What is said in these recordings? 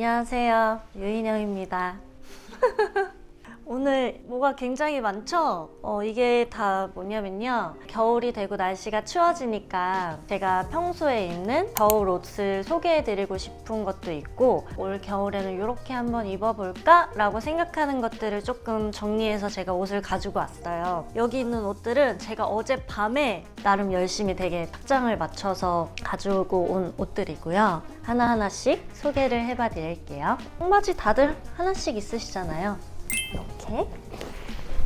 안녕하세요. 유인영입니다. 오늘 뭐가 굉장히 많죠? 어, 이게 다 뭐냐면요. 겨울이 되고 날씨가 추워지니까 제가 평소에 입는 겨울 옷을 소개해드리고 싶은 것도 있고 올 겨울에는 이렇게 한번 입어볼까? 라고 생각하는 것들을 조금 정리해서 제가 옷을 가지고 왔어요. 여기 있는 옷들은 제가 어젯밤에 나름 열심히 되게 착장을 맞춰서 가지고 온 옷들이고요. 하나하나씩 소개를 해봐 드릴게요. 청바지 다들 하나씩 있으시잖아요. 이렇게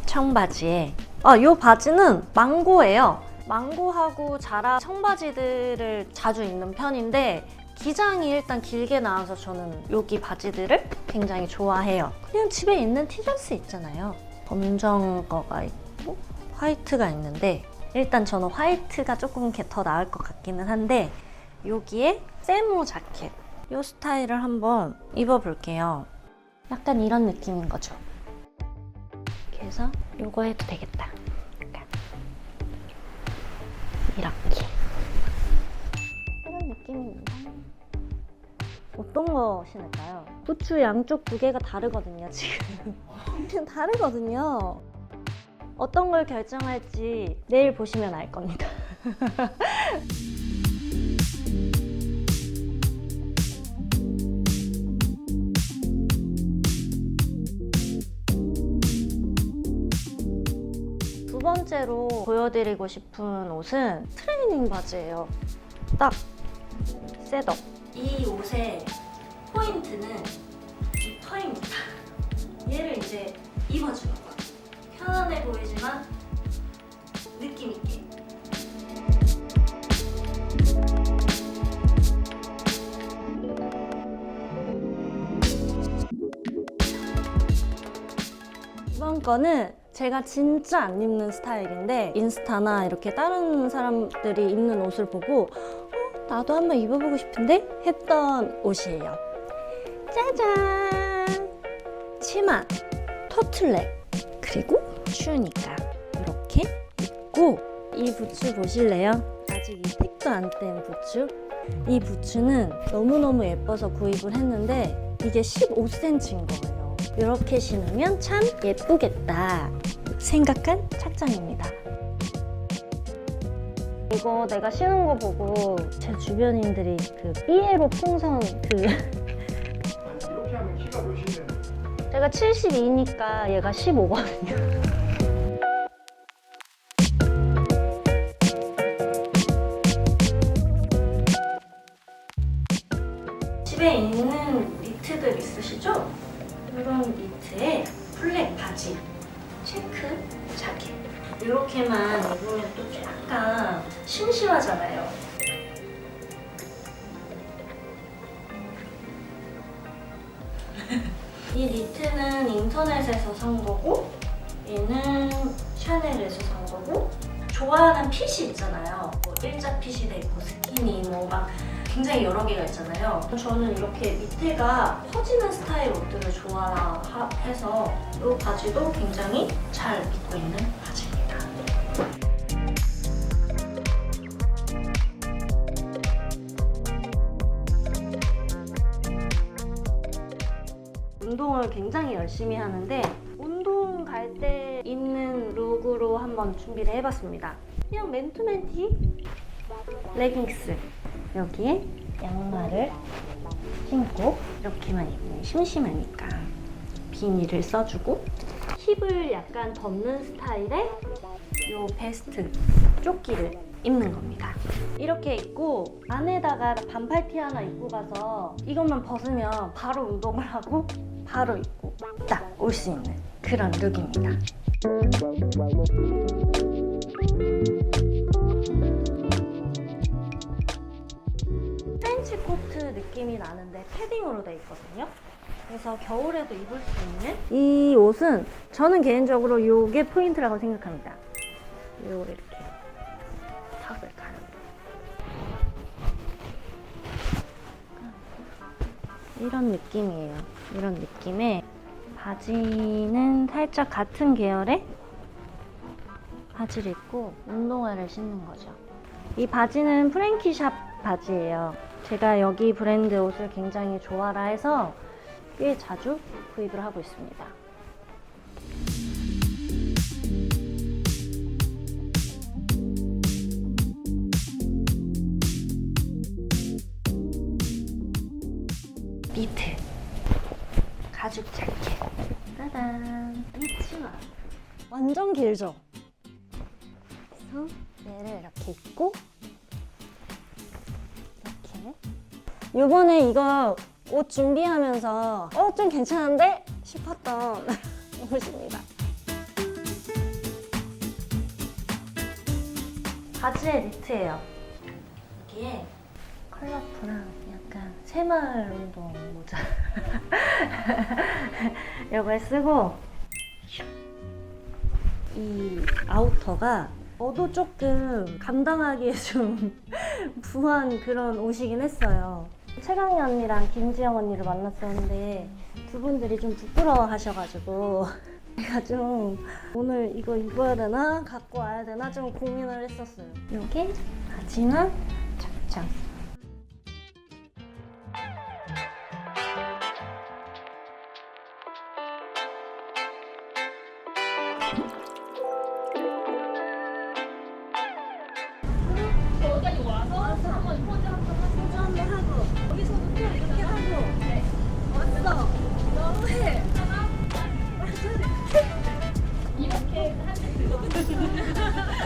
청바지에 아, 요 바지는 망고예요. 망고하고 자라 청바지들을 자주 입는 편인데 기장이 일단 길게 나와서 저는 여기 바지들을 굉장히 좋아해요. 그냥 집에 있는 티셔츠 있잖아요. 검정 거가 있고 화이트가 있는데 일단 저는 화이트가 조금 더 나을 것 같기는 한데 여기에 세모 자켓 이 스타일을 한번 입어볼게요. 약간 이런 느낌인 거죠. 그래서 이거 해도 되겠다. 약간 이렇게 이런 느낌입니다. 어떤 거 신을까요? 부츠 양쪽 두 개가 다르거든요. 지금 다르거든요. 어떤 걸 결정할지 내일 보시면 알 겁니다. 번째로 보여드리고 싶은 옷은 트레이닝 바지예요. 딱 셋업. 이 옷의 포인트는 이 펄입니다. 얘를 이제 입어주는 거예요. 편안해 보이지만 느낌 있게. 이번 거는 제가 진짜 안 입는 스타일인데 인스타나 이렇게 다른 사람들이 입는 옷을 보고 어, 나도 한번 입어보고 싶은데 했던 옷이에요. 짜잔! 치마, 터틀넥, 그리고 추우니까 이렇게 입고 이 부츠 보실래요? 아직 이 택도 안 뗀 부츠. 이 부츠는 너무너무 예뻐서 구입을 했는데 이게 15cm인 거예요. 이렇게 신으면 참 예쁘겠다 생각한 착장입니다. 이거 내가 신은 거 보고 제 주변인들이 그 삐에로 풍선 그 이렇게 하면 키가 몇인데? 제가 72니까 얘가 15거든요. 이렇게만 입으면 또 약간 심심하잖아요. 이 니트는 인터넷에서 산 거고 얘는 샤넬에서 산 거고 좋아하는 핏이 있잖아요. 뭐 일자 핏이 돼 있고 스키니 뭐 막 굉장히 여러 개가 있잖아요. 저는 이렇게 밑에가 퍼지는 스타일 옷들을 좋아해서 이 바지도 굉장히 잘 입고 있는 바지입니 운동을 굉장히 열심히 하는데 운동 갈 때 입는 룩으로 한번 준비를 해봤습니다. 그냥 맨투맨 티, 레깅스 여기에 양말을 신고 이렇게만 입으면 심심하니까 비닐을 써주고 힙을 약간 덮는 스타일의 요 베스트 조끼를 입는 겁니다. 이렇게 입고 안에다가 반팔 티 하나 입고 가서 이것만 벗으면 바로 운동을 하고 바로 입고 딱 올 수 있는 그런 룩입니다. 트렌치 코트 느낌이 나는데 패딩으로 돼 있거든요. 그래서 겨울에도 입을 수 있는 이 옷은 저는 개인적으로 이게 포인트라고 생각합니다. 요걸 이렇게 가는 이런 느낌이에요. 이런 느낌의 바지는 살짝 같은 계열의 바지를 입고 운동화를 신는 거죠. 이 바지는 프랭키샵 바지예요. 제가 여기 브랜드 옷을 굉장히 좋아라 해서 꽤 자주 구입을 하고 있습니다. 가죽 자켓 짜잔 치마. 완전 길죠? 그래서 얘를 이렇게 입고 이렇게. 요번에 이거 옷 준비하면서 어 좀 괜찮은데? 싶었던 옷입니다. 바지에 니트예요. 여기에 컬러풀한 약간 새마을 운동 모자 이걸 쓰고 이 아우터가 저도 조금 감당하기에 좀 부한 그런 옷이긴 했어요. 최강희 언니랑 김지영 언니를 만났었는데 두 분들이 좀 부끄러워 하셔가지고 제가 좀 오늘 이거 입어야 되나 갖고 와야 되나 좀 고민을 했었어요. 이게 바지는 착장.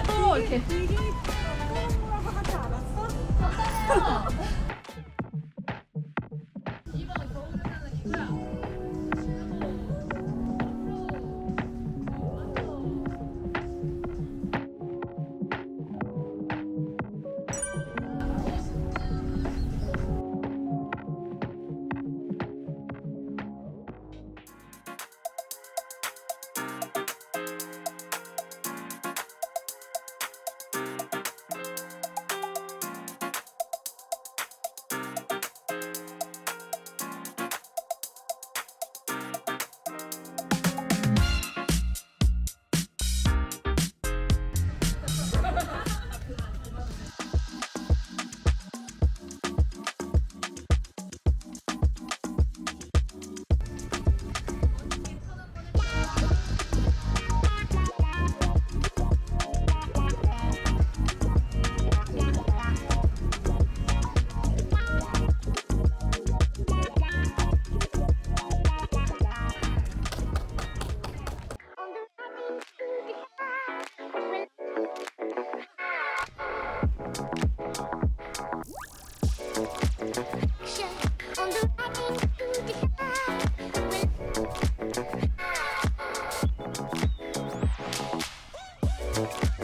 On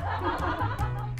하면?